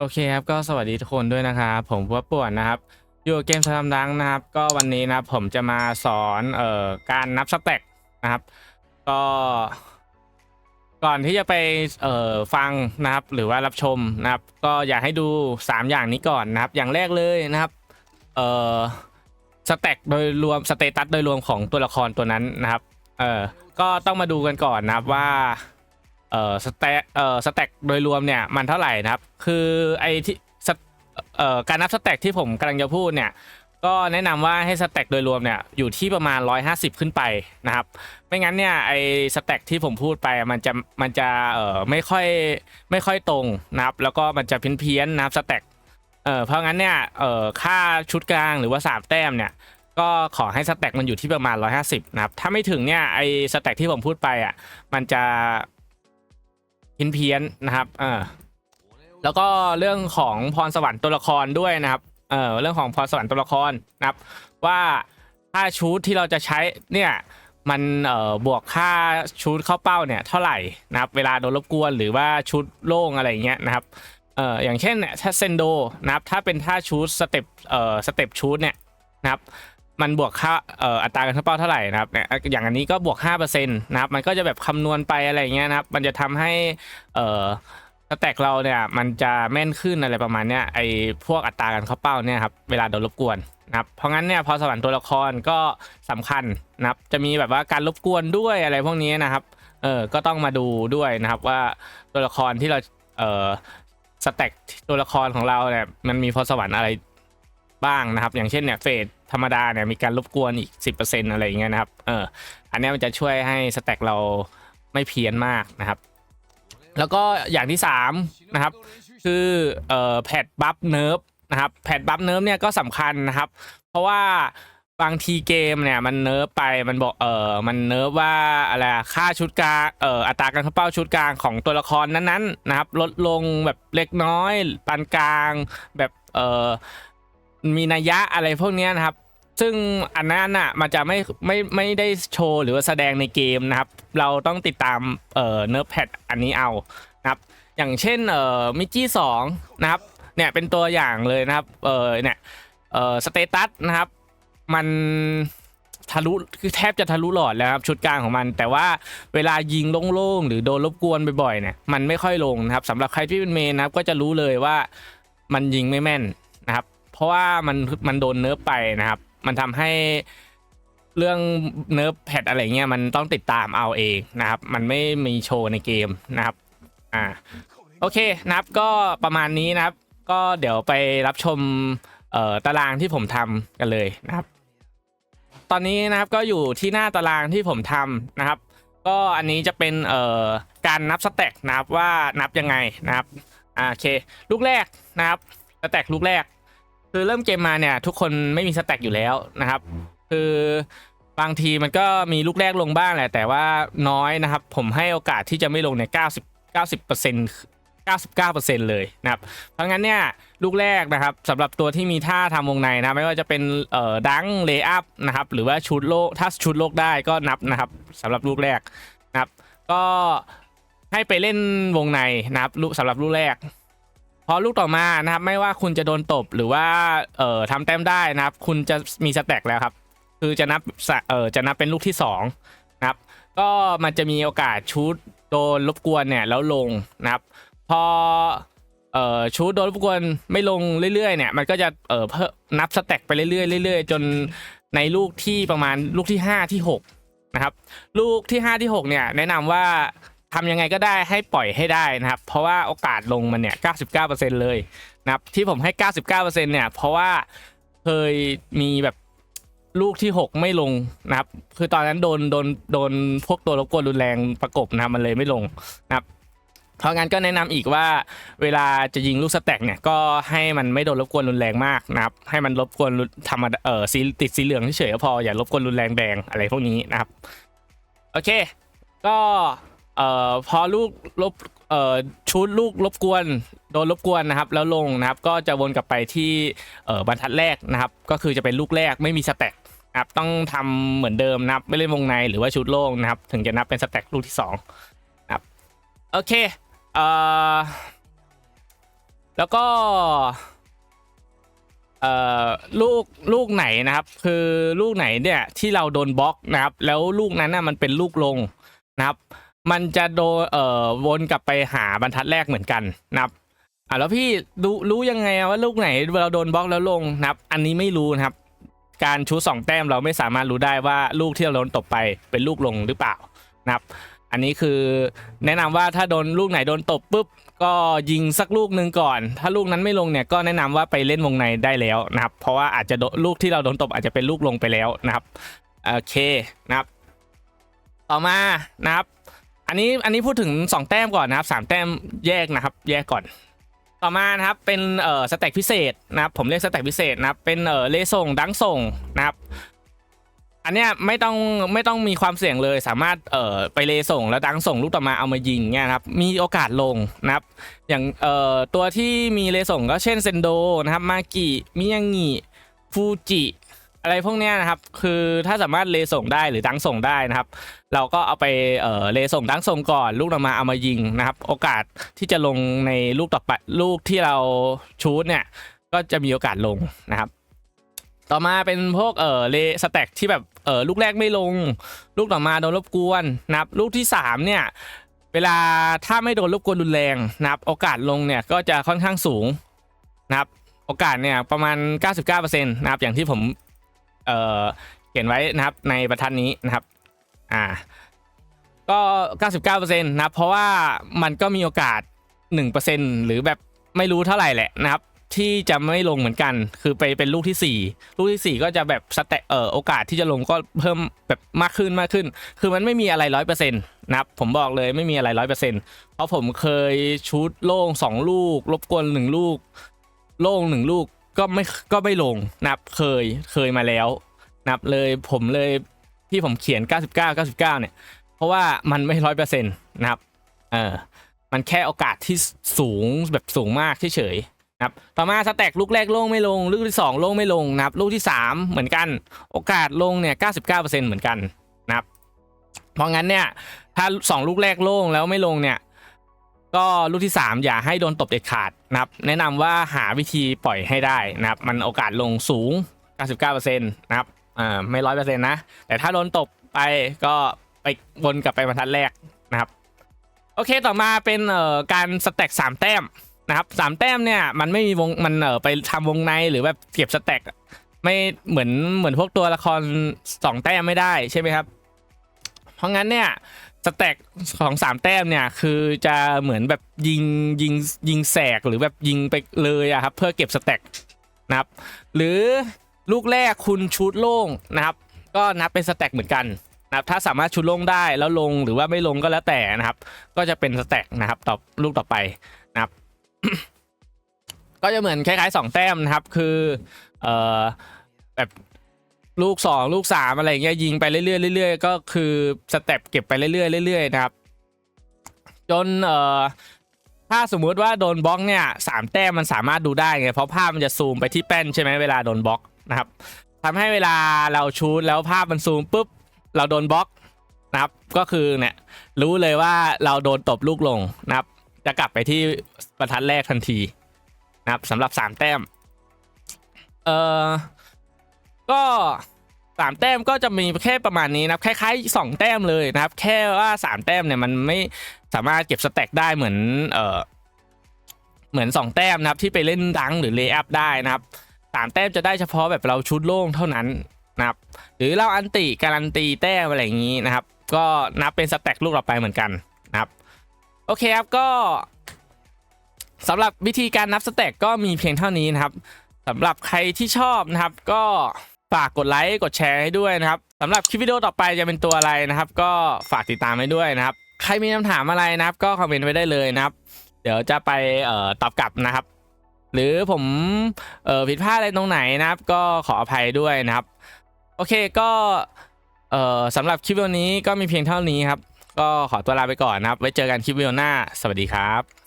โอเคครับก็สวัสดีทุกคนด้วยนะครับผมวัวป่วนนะครับ อยู่เกมสลัมดังนะครับ ก็วันนี้นะครับผมจะมาสอนเอ่อการนับสแต็กนะครับ ก็ก่อนที่จะไปเอ่อฟังนะครับ หรือว่ารับชมนะครับ ก็อยากให้ดู 3 อย่างนี้ก่อนนะครับ อย่างแรกเลยนะครับเอ่อสแต็กโดยรวมสเตตัสโดยรวมของตัวละครตัวนั้นนะครับเอ่อก็ต้องมาดูกันก่อนนะครับว่า เอ่อสแต็กเอ่อสแต็กโดยรวมเนี่ยมันเท่าไหร่นะครับ คือไอ้ที่เอ่อการนับสแต็กที่ผมกำลังจะพูดเนี่ยก็แนะนำว่าให้สแต็กโดยรวมเนี่ยอยู่ที่ประมาณ 150 ขึ้นไปนะครับ ไม่งั้นเนี่ยไอ้สแต็กที่ผมพูดไปมันจะมันจะเอ่อไม่ค่อยไม่ค่อยตรงนะครับ แล้วก็มันจะเพี้ยนเพี้ยนๆนะครับสแต็กเอ่อเพราะงั้นเนี่ยเอ่อค่าชุดกลางหรือว่าสามแต้มเนี่ยก็ขอให้สแต็กมันอยู่ที่ประมาณ 150 นะครับ ถ้าไม่ถึงเนี่ยไอ้สแต็กที่ผมพูดไปอะมันจะ เพี้ยนเพียนนะครับเออแล้วก็เรื่องของพรสวรรค์ตัวละครด้วยนะครับเออเรื่องของพรสวรรค์ตัวละครนะครับ ว่าถ้าชุดที่เราจะใช้เนี่ยมันเอ่อบวกค่าชุดเข้าเป้าเนี่ยเท่าไหร่นะครับเวลาโดนรบกวนหรือว่าชุดโล่งอะไรเงี้ยนะครับเอ่ออย่างเช่นเนี่ยถ้าเซนโดนะครับถ้าเป็นท่าชุดสเต็ปเอ่อสเต็ปชุดเนี่ยนะครับ มันบวกค่าอัตราการเข้าเป้าเท่าไหร่นะครับเนี่ยอย่างอันนี้ก็บวก5%นะครับมันก็จะแบบคำนวณไปอะไรเงี้ยนะครับมันจะทำให้สแต็กเราเนี่ยมันจะแม่นขึ้นอะไรประมาณเนี้ยไอพวกอัตราการเข้าเป้าเนี่ยครับเวลาโดนรบกวนนะครับเพราะงั้นเนี่ยพอสวรรค์ตัวละครก็สำคัญนะครับจะมีแบบว่าการรบกวนด้วยอะไรพวกนี้นะครับเออก็ต้องมาดูด้วยนะครับว่าตัวละครที่เราเออสแต็กตัวละครของเราเนี่ยมันมีพรสวรรค์อะไร บ้างนะครับ อย่างเช่นเนี่ยเฟสธรรมดาเนี่ยมีการรบกวนอีก 10%อะไรอย่างเงี้ยนะครับเอออันนี้มันจะช่วยให้สแต็กเราไม่เพี้ยนมากนะครับ แล้วก็อย่างที่3นะครับคือเอ่อแพดบัฟเนิร์ฟนะครับแพดบัฟเนิร์ฟเนี่ยก็สำคัญนะครับ เพราะว่าบางทีเกมเนี่ยมันเนิร์ฟไปมันบอกเออมันเนิร์ฟว่าอะไรค่าชุดกลางเอออัตราการเข้าเป้าชุดกลางของตัวละครนั้นๆนะครับ ลดลงแบบเล็กน้อยปานกลางแบบเออ มีนัยยะอะไรพวกนี้นะครับ ซึ่งอันนั้นอะมันจะไม่ไม่ไม่ได้โชว์หรือว่าแสดงในเกมนะครับ เราต้องติดตามเอ่อเนิร์แพดอันนี้เอานะครับ อย่างเช่นเอ่อมิจี้สองนะครับเนี่ยเป็นตัวอย่างเลยนะครับเออเนี่ยเอ่อสเตตัสนะครับ มันทะลุคือแทบจะทะลุหลอดแล้วครับชุดกลางของมัน แต่ว่าเวลายิงโล่งๆหรือโดนรบกวนบ่อยๆเนี่ยมันไม่ค่อยลงนะครับสำหรับใครที่เป็นเมนนะครับก็จะรู้เลยว่ามันยิงไม่แม่นนะ เพราะว่ามันมันโดนเนิร์ฟไปนะครับ มันทำให้เรื่องเนิร์ฟแพดอะไรเงี้ยมันต้องติดตามเอาเองนะครับ มันไม่มีโชว์ในเกมนะครับอ่าโอเคนะครับก็ประมาณนี้นะครับ ก็เดี๋ยวไปรับชมเอ่อตารางที่ผมทำกันเลยนะครับ ตอนนี้นะครับก็อยู่ที่หน้าตารางที่ผมทำนะครับ ก็อันนี้จะเป็นเอ่อการนับสแต็กนะครับว่านับยังไงนะครับอ่าโอเค ลูกแรกนะครับสแต็กลูกแรก คือเริ่มเกมมาเนี่ย ทุกคนไม่มีสแต็กอยู่แล้วนะครับ คือบางทีมันก็มีลูกแรกลงบ้างแหละแต่ว่าน้อยนะครับ ผมให้โอกาสที่จะไม่ลงเนี่ย90 90เปอร์เซ็นต์99%เลยนะครับ เพราะงั้นเนี่ยลูกแรกนะครับสำหรับตัวที่มีท่าทำวงในนะไม่ว่าจะเป็นเอ่อดังเลย์อัพนะครับหรือว่าชุดโลกถ้าชุดโลกได้ก็นับนะครับสำหรับลูกแรกนะครับ ก็ให้ไปเล่นวงในนะครับสำหรับลูกแรก พอลูกต่อมานะครับ ไม่ว่าคุณจะโดนตบหรือว่าเอ่อทำแต้มได้นะครับ คุณจะมีสแต็กแล้วครับ คือจะนับสะเอ่อจะนับเป็นลูกที่สองนะครับ ก็มันจะมีโอกาสชูดโดนรบกวนเนี่ยแล้วลงนะครับ พอเอ่อชูดโดนรบกวนไม่ลงเรื่อยๆเนี่ยมันก็จะเอ่อเพิ่มนับสแต็กไปเรื่อยๆเรื่อยๆ จนในลูกที่ประมาณลูกที่ 5 ที่6นะครับลูกที่ 5 ที่ 6 เนี่ยแนะนำว่า ทำยังไงก็ได้ให้ปล่อยให้ได้นะครับ เพราะว่าโอกาสลงมันเนี่ย 99%เลยนะครับ ที่ผมให้ 99%เนี่ย เพราะว่าเคยมีแบบลูกที่ 6 ไม่ลงนะครับ คือตอนนั้นโดนโดนโดนพวกตัวรบกวนรุนแรงประกบนะมันเลยไม่ลงนะครับเพราะงั้นก็แนะนำอีกว่าเวลาจะยิงลูกสแต็กเนี่ยก็ให้มันไม่โดนรบกวนรุนแรงมากนะครับ ให้มันรบกวนธรรมาเอ่อสีติดสีเหลืองเฉยๆก็พออย่ารบกวนรุนแรงแดงอะไรพวกนี้นะครับ โอเค ก็ เอ่อพอลูกลบเอ่อชุดลูกรบกวนโดนรบกวนนะครับ แล้วลงนะครับก็จะวนกลับไปที่เอ่อบรรทัดแรกนะครับ ก็คือจะเป็นลูกแรกไม่มีสแต็กครับต้องทำเหมือนเดิมนะครับ ไม่เล่นวงในหรือว่าชุดโล่งนะครับ ถึงจะนับเป็นสแต็กลูกที่สองนะครับโอเคเอ่อแล้วก็เอ่อลูกลูกไหนนะครับ คือลูกไหนเนี่ยที่เราโดนบล็อกนะครับ แล้วลูกนั้นน่ะมันเป็นลูกลงนะครับ มันจะโดนเอ่อวนกลับไปหาบรรทัดแรกเหมือนกันนะครับอะแล้วพี่รู้รู้ยังไงว่าลูกไหนเราโดนบล็อกแล้วลงนะครับ อันนี้ไม่รู้นะครับ การชูสองแต้มเราไม่สามารถรู้ได้ว่าลูกที่เราโดนตบไปเป็นลูกลงหรือเปล่านะครับ อันนี้คือแนะนำว่าถ้าโดนลูกไหนโดนตบปุ๊บก็ยิงสักลูกหนึ่งก่อน ถ้าลูกนั้นไม่ลงเนี่ยก็แนะนำว่าไปเล่นวงในได้แล้วนะครับ เพราะว่าอาจจะโดลูกที่เราโดนตบอาจจะเป็นลูกลงไปแล้วนะครับโอเคนะครับ ต่อมานะครับ อันนี้อันนี้พูดถึง 2 แต้มก่อนนะครับ 3 แต้มแยกนะครับ แยกก่อน ต่อมานะครับเป็นเอ่อสแต็กพิเศษนะครับ ผมเรียกสแต็กพิเศษนะครับเป็นเอ่อเลส่งดังส่งนะครับ อันเนี้ยไม่ต้องไม่ต้องมีความเสี่ยงเลยสามารถเอ่อไปเลส่งแล้วดังส่งลูกต่อมาเอามายิงเนี่ยนะครับมีโอกาสลงนะครับ อย่างเอ่อตัวที่มีเลส่งก็เช่นเซนโดนะครับมากิมิยางิฟูจิ อะไรพวกเนี้ยนะครับ คือถ้าสามารถเลส่งได้หรือดังส่งได้นะครับ เราก็เอาไปเอ่อเลส่งดังส่งก่อน ลูกต่อมาเอามายิงนะครับ โอกาสที่จะลงในลูกต่อไปลูกที่เราชูดเนี่ย ก็จะมีโอกาสลงนะครับ ต่อมาเป็นพวกเอ่อเลสแต็กที่แบบเอ่อลูกแรกไม่ลง ลูกต่อมาโดนรบกวนนะครับ ลูกที่สามเนี่ยเวลาถ้าไม่โดนรบกวนรุนแรงนะครับ โอกาสลงเนี่ยก็จะค่อนข้างสูงนะครับ โอกาสเนี่ยประมาณ 99%นะครับอย่างที่ผม เอ่อเขียนไว้นะครับในบรรทัดนี้นะครับอ่าก็ 99%นะครับเพราะว่ามันก็มีโอกาส 1%หรือแบบไม่รู้เท่าไหร่แหละนะครับ ที่จะไม่ลงเหมือนกัน คือไปเป็นลูกที่ 4 ลูกที่ 4 ก็จะแบบสแตเอ่อโอกาสที่จะลงก็เพิ่มแบบมากขึ้นมากขึ้น คือมันไม่มีอะไรร้อยเปอร์เซ็นต์นะครับผมบอกเลยไม่มีอะไรร้อยเปอร์เซ็นต์เพราะผมเคยชูดโล่ง 2 ลูก รบกวนหนึ่งลูก โล่งหนึ่งลูก ก็ไม่ก็ไม่ลงนะครับเคยเคยมาแล้วนะครับเลยผมเลยที่ผมเขียน 99 99 เนี่ย เพราะว่ามันไม่ร้อยเปอร์เซ็นต์นะครับเออมันแค่โอกาสที่สูงแบบสูงมากเฉยๆนะครับต่อมาสแต็กลูกแรกลงไม่ลง ลูกที่ 2 ลงไม่ลงนะครับลูกที่ 3 เหมือนกัน โอกาสลงเนี่ย99%เหมือนกันนะครับเพราะงั้นเนี่ยถ้า 2 ลูกแรกลงแล้วไม่ลงเนี่ย ก็ลูกที่ 3 อย่าให้โดนตบเด็ดขาดนะครับแนะนำว่าหาวิธีปล่อยให้ได้นะครับมันโอกาสลงสูง 99%นะครับอ่าไม่ร้อยเปอร์เซ็นต์นะ แต่ถ้าโดนตบไปก็ไปวนกลับไปบรรทัดแรกนะครับ โอเคต่อมาเป็นเอ่อการสแต็กสามแต้มนะครับสามแต้มเนี่ยมันไม่มีวงมันเอ่อไปทำวงในหรือแบบเก็บสแต็กไม่เหมือนเหมือนพวกตัวละครสองแต้มไม่ได้ใช่ไหมครับ เพราะงั้นเนี่ย สแต็กของสามแต้มเนี่ยคือจะเหมือนแบบยิงยิงยิงแสกหรือแบบยิงไปเลยอะครับเพื่อเก็บสแต็กนะครับหรือลูกแรกคุณชูดโล่งนะครับก็นับเป็นสแต็กเหมือนกันนะครับถ้าสามารถชูดโล่งได้แล้วลงหรือว่าไม่ลงก็แล้วแต่นะครับ ก็จะเป็นสแต็กนะครับต่อลูกต่อไปนะครับ ก็จะเหมือนคล้ายๆสองแต้มนะครับคือเอ่อแบบ ลูกสองลูกสามอะไรอย่างเงี้ยยิงไปเรื่อยๆเรื่อยๆก็คือสเต็ปเก็บไปเรื่อยๆเรื่อยๆนะครับ จนเอ่อถ้าสมมุติว่าโดนบล็อกเนี่ยสามแต้มมันสามารถดูได้ไงเพราะภาพมันจะซูมไปที่แป้นใช่ไหมเวลาโดนบล็อกนะครับทำให้เวลาเราชูดแล้วภาพมันซูมปุ๊บเราโดนบล็อกนะครับ ก็คือเนี่ยรู้เลยว่าเราโดนตบลูกลงนะครับ จะกลับไปที่บรรทัดแรกทันทีนะครับสำหรับสามแต้มเอ่อ ก็สามแต้มก็จะมีแค่ประมาณนี้นะครับคล้ายๆสองแต้มเลยนะครับ แค่ว่าสามแต้มเนี่ยมันไม่สามารถเก็บสแต็กได้เหมือนเออเหมือนสองแต้มนะครับที่ไปเล่นดังหรือเลย์อัพได้นะครับสามแต้มจะได้เฉพาะแบบเราชุดโล่งเท่านั้นนะครับหรือเราอันติการันตีแต้มอะไรอย่างนี้นะครับ ก็นับเป็นสแต็กลูกต่อไปเหมือนกันนะครับโอเคครับก็สำหรับวิธีการนับสแต็กก็มีเพียงเท่านี้นะครับสำหรับใครที่ชอบนะครับก็ ฝากกดไลค์กดแชร์ให้ด้วยนะครับสำหรับคลิปวิดีโอต่อไปจะเป็นตัวอะไรนะครับ ก็ฝากติดตามให้ด้วยนะครับ ใครมีคำถามอะไรนะครับ ก็คอมเมนต์ไว้ได้เลยนะครับ เดี๋ยวจะไปเอ่อตอบกลับนะครับ หรือผมเอ่อผิดพลาดอะไรตรงไหนนะครับ ก็ขออภัยด้วยนะครับ โอเคก็เอ่อสำหรับคลิปวิดีโอนี้ก็มีเพียงเท่านี้ครับ ก็ขอตัวลาไปก่อนนะครับ ไว้เจอกันคลิปวิดีโอหน้า สวัสดีครับ